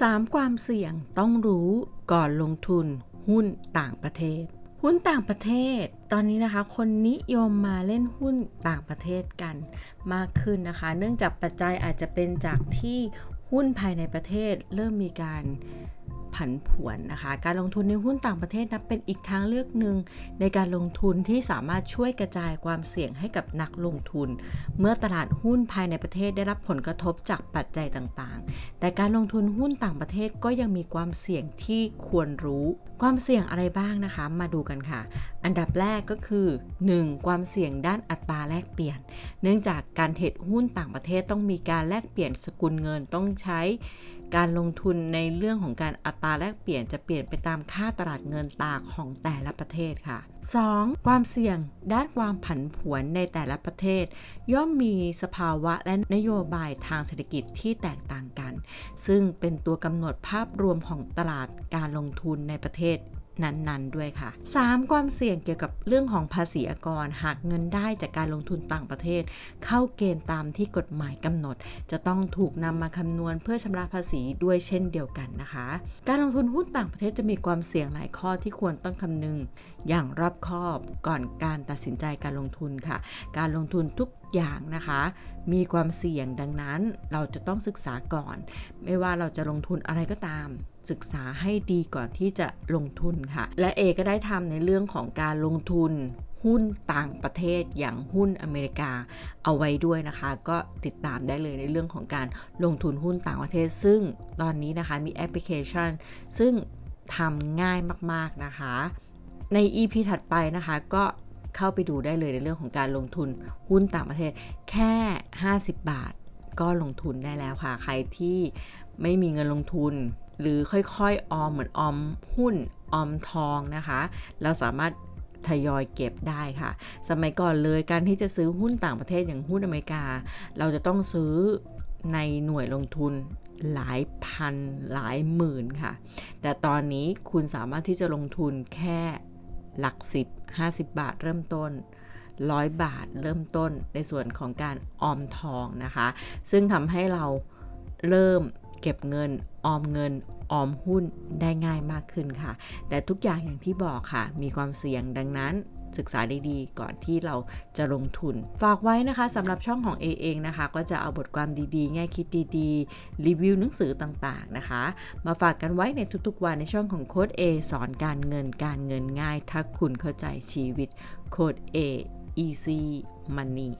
3. ความเสี่ยงต้องรู้ก่อนลงทุนหุ้นต่างประเทศ หุ้นต่างประเทศ ตอนนี้นะคะ คนนิยมมาเล่นหุ้นต่างประเทศกันมากขึ้นนะคะ เนื่องจากปัจจัยอาจจะเป็นจากที่หุ้นภายในประเทศเริ่มมีการ ผันผวนนะคะ การลงทุนในหุ้นต่างประเทศนับเป็นอีกทางเลือกหนึ่งในการลงทุนที่สามารถช่วยกระจายความเสี่ยงให้กับนักลงทุน เมื่อตลาดหุ้นภายในประเทศได้รับผลกระทบจากปัจจัยต่างๆ แต่การลงทุนหุ้นต่างประเทศก็ยังมีความเสี่ยงที่ควรรู้ ความเสี่ยงอะไรบ้างนะคะ มาดูกันค่ะ อันดับแรกก็คือ 1. ความเสี่ยงด้านอัตราแลกเปลี่ยน เนื่องจากการเทรดหุ้นต่างประเทศต้องมีการแลกเปลี่ยนสกุลเงินต้องใช้ การลงทุนในเรื่องของการอัตราแลกเปลี่ยนจะเปลี่ยนไปตามค่าตลาดเงินตราของแต่ละประเทศค่ะ 2. ความเสี่ยงด้านความผันผวนในแต่ละประเทศ ย่อมมีสภาวะและนโยบายทางเศรษฐกิจที่แตกต่างกัน ซึ่งเป็นตัวกำหนดภาพรวมของตลาดการลงทุนในประเทศ นั้นๆ ด้วยค่ะ 3. ความเสี่ยงเกี่ยวกับเรื่องของภาษีอากร หากเงินได้จากการลงทุนต่างประเทศ เข้าเกณฑ์ตามที่กฎหมายกำหนด จะต้องถูกนำมาคำนวณเพื่อชำระภาษีด้วยเช่นเดียวกันนะคะ การลงทุนหุ้นต่างประเทศจะมีความเสี่ยงหลายข้อที่ควรต้องคำนึง อย่างรอบคอบก่อนการตัดสินใจการลงทุนค่ะ การลงทุนทุกอย่างนะคะ มีความเสี่ยงดังนั้นเราจะต้องศึกษาก่อน ไม่ว่าเราจะลงทุนอะไรก็ตาม ศึกษาให้ดีก่อนที่จะลงทุนค่ะ และเอก็ได้ทำในเรื่องของการลงทุนหุ้นต่างประเทศอย่างหุ้นอเมริกาเอาไว้ด้วยนะคะ ก็ติดตามได้เลยในเรื่องของการลงทุนหุ้นต่างประเทศ ซึ่งตอนนี้นะคะมีแอปพลิเคชัน ซึ่งทำง่ายมากๆนะคะ ใน EP ถัดไปนะคะก็เข้าไปดูได้เลยในเรื่องของการลงทุนหุ้นต่างประเทศแค่ 50 บาทก็ลงทุนได้แล้วค่ะ ใครที่ไม่มีเงินลงทุน หรือค่อยๆ ออมเหมือนออมหุ้นออมทองนะคะ เราสามารถทยอยเก็บได้ค่ะ สมัยก่อนเลยการที่จะซื้อหุ้นต่างประเทศอย่างหุ้นอเมริกา เราจะต้องซื้อในหน่วยลงทุนหลายพันหลายหมื่นค่ะ แต่ตอนนี้คุณสามารถที่จะลงทุนแค่หลักสิบ50 บาทเริ่มต้น100บาทเริ่มต้นในส่วนของการออมทองนะคะ ซึ่งทำให้เราเริ่มเก็บเงิน ออมเงินออมหุ้นได้ง่ายมากขึ้นค่ะ แต่ทุกอย่างอย่างที่บอกค่ะ มีความเสี่ยงดังนั้นศึกษาดีๆ ก่อนที่เราจะลงทุน ฝากไว้นะคะสำหรับช่องของ A เองนะคะ ก็จะเอาบทความดีๆ แง่คิดดีๆ รีวิวหนังสือต่างๆนะคะ มาฝากกันไว้ในทุกๆวันในช่องของโค้ด A สอนการเงินการเงินง่าย ถ้าคุณเข้าใจชีวิตโค้ด A easy money